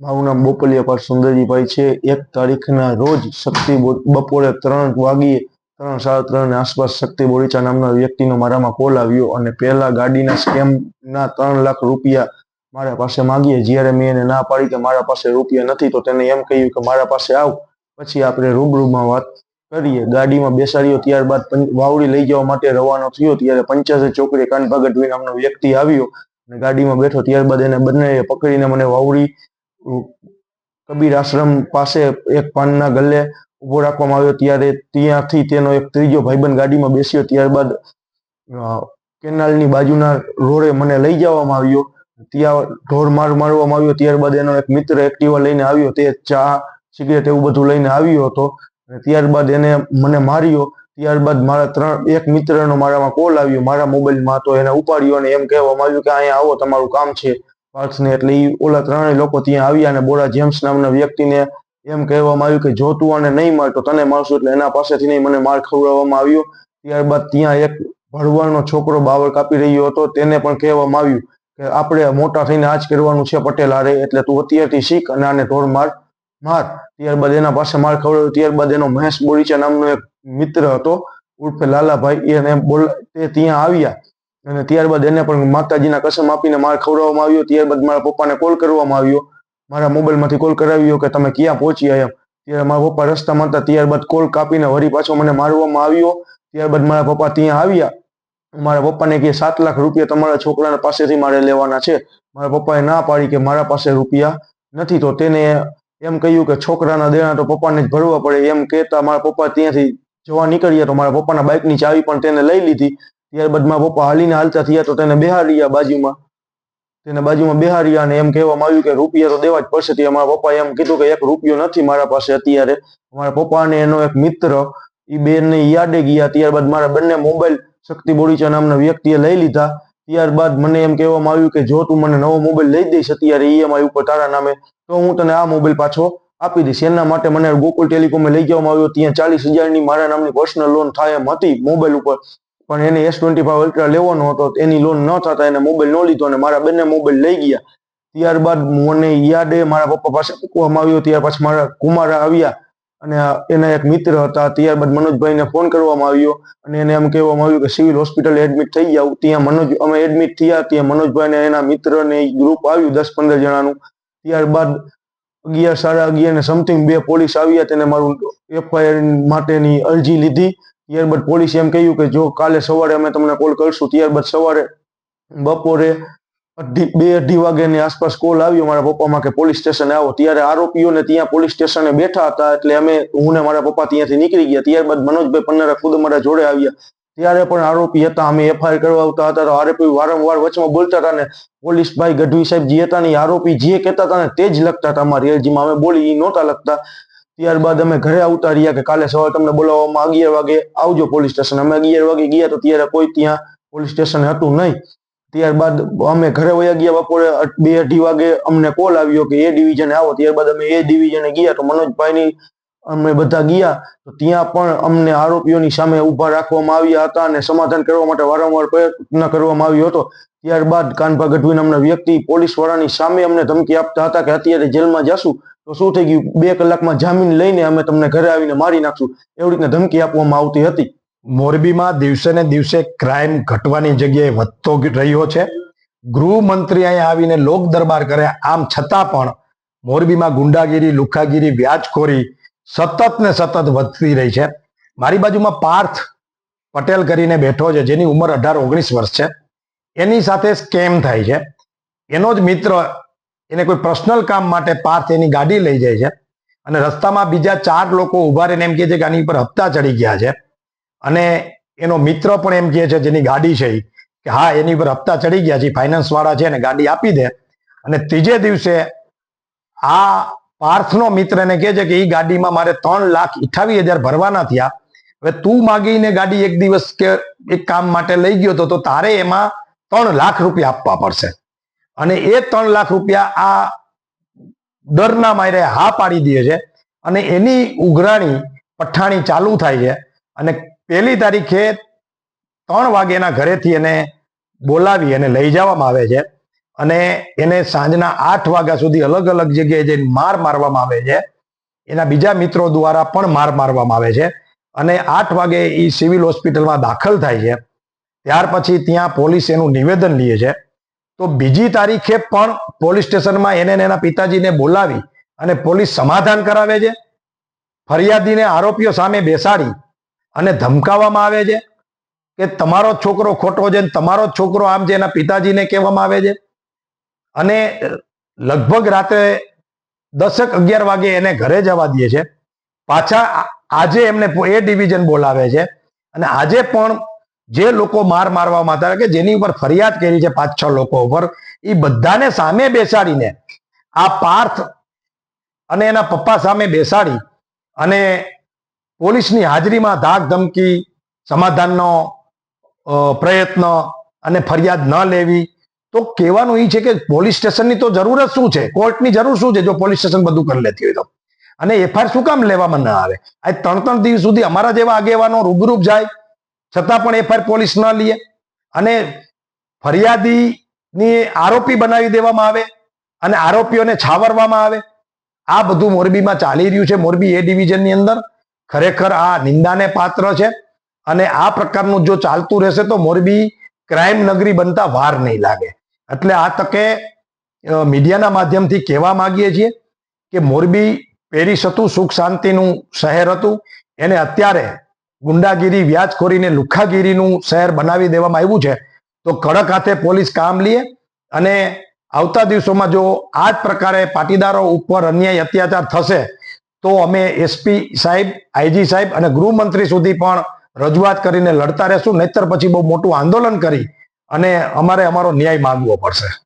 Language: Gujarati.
મારું બોપલિયા પાર્થ સુંદરજીભાઈ છે. એક તારીખના રોજ શક્તિ બપોરે ત્રણ વાગ્યે ત્રણ સાડા ત્રણ આસપાસ શક્તિ બોરીચા નામના વ્યક્તિનો મારામાં કોલ આવ્યો અને પહેલા ગાડીના સ્કેમના ત્રણ લાખ રૂપિયા મારા પાસે માંગીએ. જ્યારે મેં એને ના પાડી કે મારા પાસે રૂપિયા નથી, તો તેને એમ કહ્યું કે મારા પાસે આવ. પછી આપણે રૂબરૂમાં વાત કરીએ. ગાડીમાં બેસાડ્યો. ત્યારબાદ વાવડી લઈ જવા માટે રવાનો થયો. ત્યારે પંચાસર ચોકડી કાનભાગટવી નામનો વ્યક્તિ આવ્યો અને ગાડીમાં બેઠો. ત્યારબાદ એને બંને પકડીને મને વાવડી કબીર આશ્રમ પાસે એક પાનના ગલ્લે ઊભો રાખવામાં આવ્યો. ત્યારે ત્યાંથી તેનો એક ત્રીજો ભાઈબંધ ગાડીમાં બેસ્યો. ત્યારબાદ કેનાલની બાજુના રોડે મને લઈ જવામાં આવ્યો. ત્યાં ઢોર માર મારવામાં આવ્યો. ત્યારબાદ એનો એક મિત્ર એક્ટિવા લઈને આવ્યો. તે ચા, સિગરેટ એવું બધું લઈને આવ્યો હતો. ત્યારબાદ એને મને માર્યો. ત્યારબાદ મારા ત્રણ, એક મિત્રનો મારામાં કોલ આવ્યો. મારા મોબાઈલમાં તો એને ઉપાડ્યો અને એમ કહેવામાં આવ્યું કે અહીંયા આવો, તમારું કામ છે. પાર્થને એટલે એ ઓલા ત્રણેય લોકો ત્યાં આવ્યા અને બોરા જેમ્સ નામના વ્યક્તિને એમ કહેવામાં આવ્યું કે જો તું આને નહીં માર તને મારશું એટલે એના પાસેથી નહીં મને માર ખવડાવવામાં આવ્યો. ત્યારબાદ ત્યાં એક ભરવાડનો છોકરો બાવળ કાપી રહ્યો હતો, તેને પણ કહેવામાં આવ્યું કે આપણે મોટા થઈને આ જ કરવાનું છે પટેલ હારે, એટલે તું અત્યારથી શીખ અને આને ઢોર માર માર. ત્યારબાદ એના પાસે માર ખવડાવ્યો. ત્યારબાદ એનો મહેશ બોરીચા નામનો એક મિત્ર હતો, ઉર્ફે લાલાભાઈ એને બોલ, તે ત્યાં આવ્યા. અને ત્યારબાદ એને પણ માતાજીના કસમ આપીને માર ખવડાવવામાં આવ્યો. ત્યારબાદ મારા પપ્પાને કોલ કરવામાં આવ્યો. મારા મોબાઈલમાંથી કોલ કરાવ્યો કે તમે ક્યાં પહોંચ્યા એમ. ત્યારે મારા પપ્પા રસ્તામાં હતા. ત્યારબાદ કોલ કાપીને વળી પાછો મને મારવામાં આવ્યો. ત્યારબાદ મારા પપ્પા ત્યાં આવ્યા. મારા પપ્પાને કે સાત લાખ રૂપિયા તમારા છોકરાના પાસેથી મારે લેવાના છે. મારા પપ્પાએ ના પાડી કે મારા પાસે રૂપિયા નથી. તો તેને એમ કહ્યું કે, છોકરાના દેણા તો પપ્પાને જ ભરવા પડે. એમ કહેતા મારા પપ્પા ત્યાંથી જવા નીકળ્યા તો મારા પપ્પાના બાઇકની ચાવી પણ તેને લઈ લીધી. ત્યારબાદ મારા પપ્પા હાલીને હાલતા થયા તો તેને બેહાડ્યા બાજુમાં. તેને બાજુમાં બેહાડ્યા અને એમ કહેવામાં આવ્યું કે રૂપિયા તો દેવા જ પડશે. ત્યાં મારા પપ્પાએ એમ કીધું કે એક રૂપિયો નથી મારા પાસે અત્યારે. મારા પપ્પા અને એનો એક મિત્ર, એ બેનને યાદે ગયા. ત્યારબાદ મારા બંને મોબાઈલ શક્તિ બોડીચા નામના વ્યક્તિએ લઈ લીધા. ત્યારબાદ મને એમ કહેવામાં આવ્યું કે જો તું મને નવો મોબાઈલ લઈ દઈશ અત્યારે ઈએમઆઈ ઉપર તારા નામે, તો હું તને આ મોબાઈલ પાછો આપી દઈશ. એના માટે મને ગોકુલ ટેલિકોમે લઈ જવામાં આવ્યો. ત્યાં ચાલીસ હજારની મારા નામની પર્સનલ લોન થાય એમ હતી મોબાઈલ ઉપર. પણ એને એસ ટ્વેન્ટી ફાઈવ અલ્ટ્રા લેવાનો હતો, એની લોન ન થતા એને મોબાઈલ ન લીધો અને મારા બંને મોબાઈલ લઈ ગયા. ત્યારબાદ મને યાદે મારા પપ્પા પાસે મૂકવામાં આવ્યો, ત્યાર પછી મારા કુમારા આવ્યા અને એના એક મિત્ર હતા, ત્યારબાદ મનોજભાઈને ફોન કરવામાં આવ્યો અને એને એમ કહેવામાં આવ્યું કે સિવિલ હોસ્પિટલ એડમિટ થઈ જાવ ત્યાં મનોજ, અમે એડમિટ થયા, ત્યાં મનોજભાઈ ને એના મિત્ર ને ગ્રુપ આવ્યું દસ પંદર જણાનું. ત્યારબાદ અગિયાર, સાડા અગિયાર ને સમથિંગ બે પોલીસ આવ્યા, તેને મારું એફઆઈઆર માટેની અરજી લીધી. ત્યારબાદ પોલીસે એમ કહ્યું કે જો કાલે સવારે અમે તમને કોલ કરશું, ત્યારબાદ સવારે, બપોરે અઢી, બે અઢી વાગ્યાની આસપાસ કોલ આવ્યો મારા પપ્પામાં કે પોલીસ સ્ટેશને આવો. ત્યારે આરોપીઓને ત્યાં પોલીસ સ્ટેશને બેઠા હતા એટલે અમે, હું ને મારા પપ્પા ત્યાંથી નીકળી ગયા. ત્યારબાદ મનોજભાઈ પન્નારા ખુદ મારા જોડે આવ્યા. ત્યારે પણ આરોપી હતા, અમે એફઆઈઆર કરવા આવતા હતા. તો આરોપી વારંવાર વચમાં બોલતા હતા ને, પોલીસ ભાઈ ગઢવી સાહેબ જે હતા ને આરોપી જે કહેતા હતા ને તે જ લખતા હતા અમારી અરજીમાં. અમે બોલી એ નહોતા લખતા. ત્યારબાદ અમે ઘરે આવતા રહ્યા કે કાલે સવારે તમને બોલાવવામાં અગિયાર વાગે આવજો પોલીસ સ્ટેશન. અમે અગિયાર વાગે ગયા તો ત્યારે કોઈ ત્યાં પોલીસ સ્ટેશન હતું નહીં. ત્યારબાદ અમે ઘરે વયા ગયા બપોરે બે અઢી વાગે અમને કોલ આવ્યો કે એ ડિવિઝને આવો. ત્યારબાદ અમે એ ડિવિઝને ગયા તો મનોજભાઈની અમે બધા ગયા તો ત્યાં પણ અમને આરોપીઓની સામે ઊભા રાખવામાં આવ્યા હતા અને સમાધાન કરવા માટે વારંવાર પ્રયત્ન કરવામાં આવ્યો હતો. ત્યારબાદ કાનભા ગઢવી નામના વ્યક્તિ પોલીસ વાળાની સામે અમને ધમકી આપતા હતા કે અત્યારે જેલમાં જશું. તો શું થઈ ગયું? બે કલાકમાં જામીન લઈને અમે તમને ઘરે આવીને મારી નાખશું. એવી રીતના ધમકી આપવામાં આવતી હતી. મોરબીમાં દિવસે ને દિવસે ક્રાઇમ ઘટવાની જગ્યાએ વધતો રહ્યો છે. ગૃહમંત્રી અહીંયા આવીને લોક દરબાર કરે, આમ છતાં પણ મોરબીમાં ગુંડાગીરી, લુખાગીરી, વ્યાજખોરી સતત ને સતત વધતી રહી છે. મારી બાજુમાં પાર્થ પટેલ કરીને બેઠો છે, જેની ઉંમર અઢાર ઓગણીસ વર્ષ છે. એની સાથે સ્કેમ થાય છે. એનો જ મિત્ર એને કોઈ પર્સનલ કામ માટે પાર્થ એની ગાડી લઈ જાય છે. અને રસ્તામાં બીજા ચાર લોકો ઊભા રહીને એમ કહે છે કે આની ઉપર હપ્તા ચડી ગયા છે. અને એનો મિત્ર પણ એમ કહે છે જેની ગાડી છે કે હા, એની ઉપર હપ્તા ચડી ગયા છે ફાઇનાન્સ વાળા છે, એને ગાડી આપી દે. અને ત્રીજે દિવસે આ પાર્થનો મિત્ર એને કહે છે કે એ ગાડીમાં મારે ત્રણ લાખ અઠાવીસ હજાર ભરવાના થયા. હવે તું માગીને ગાડી એક દિવસ કે એક કામ માટે લઈ ગયો તો તારે એમાં ત્રણ લાખ રૂપિયા આપવા પડશે. અને એ ત્રણ લાખ રૂપિયા આ ડરના માયરે હા પાડી દે છે. અને એની ઉઘરાણી પઠાણી ચાલુ થાય છે. અને પહેલી તારીખે ત્રણ વાગ્યાના ઘરેથી એને બોલાવી અને લઈ જવામાં આવે છે. અને એને સાંજના આઠ વાગ્યા સુધી અલગ અલગ જગ્યાએ જઈને માર મારવામાં આવે છે. એના બીજા મિત્રો દ્વારા પણ માર મારવામાં આવે છે. અને આઠ વાગે એ સિવિલ હોસ્પિટલમાં દાખલ થાય છે. ત્યાર પછી ત્યાં પોલીસ એનું નિવેદન લે છે. તો બીજી તારીખે પણ પોલીસ સ્ટેશનમાં એને એના પિતાજીને બોલાવી અને પોલીસ સમાધાન કરાવે છે. ફરિયાદીને આરોપીઓ સામે બેસાડી અને ધમકાવવામાં આવે છે કે તમારો છોકરો ખોટો છે તમારો છોકરો આમ છે એના પિતાજીને કહેવામાં આવે છે. અને લગભગ રાત્રે દસક અગિયાર વાગે એને ઘરે જવા દે છે. પાછા આજે એમને એ ડિવિઝન બોલાવે છે. અને આજે પણ જે લોકો માર મારવામાં હતા કે જેની ઉપર ફરિયાદ કરી છે પાંચ છ લોકો ઉપર એ બધાને સામે બેસાડીને આ પાર્થ અને એના પપ્પા સામે બેસાડી અને પોલીસની હાજરીમાં ધાક ધમકી, સમાધાનનો પ્રયત્ન અને ફરિયાદ ન લેવી, તો કહેવાનું એ છે કે પોલીસ સ્ટેશનની તો જરૂર જ શું છે? કોર્ટની જરૂર શું છે? જો પોલીસ સ્ટેશન બધું કરી લેતી હોય તો. અને એફઆઈઆર શું કામ લેવામાં ન આવે? આ ત્રણ ત્રણ દિવસ સુધી અમારા જેવા આગેવાનો રૂબરૂપ જાય છતાં પણ એફઆઈઆર પોલીસ ન લે. અને ફરિયાદીની આરોપી બનાવી દેવામાં આવે અને આરોપીઓને છાવરવામાં આવે. આ બધું મોરબીમાં ચાલી રહ્યું છે. મોરબી એ ડિવિઝનની અંદર ખરેખર આ નિંદાને પાત્ર છે. અને આ પ્રકારનું જો ચાલતું રહેશે તો મોરબી ક્રાઇમ નગરી બનતા વાર નહીં લાગે. એટલે આ તકે મીડિયાના માધ્યમથી કહેવા માગીએ છીએ કે મોરબી પેરિસ હતું, સુખ શાંતિનું શહેર હતું. એને અત્યારે ગુંડાગીરી, વ્યાજખોરીને લુખાગીરીનું શહેર બનાવી દેવામાં આવ્યું છે, તો કડક હાથે પોલીસ કામ લે અને આવતા દિવસોમાં જો આ જ પ્રકારે પાટીદારો ઉપર અન્યાય, અત્યાચાર થશે, તો અમે એસપી સાહેબ, આઈજી સાહેબ અને ગૃહમંત્રી સુધી પણ રજૂઆત કરીને લડતા રહેશું, નહીતર પછી બહુ મોટું આંદોલન કરી અને અમારે અમારો ન્યાય માંગવો પડશે.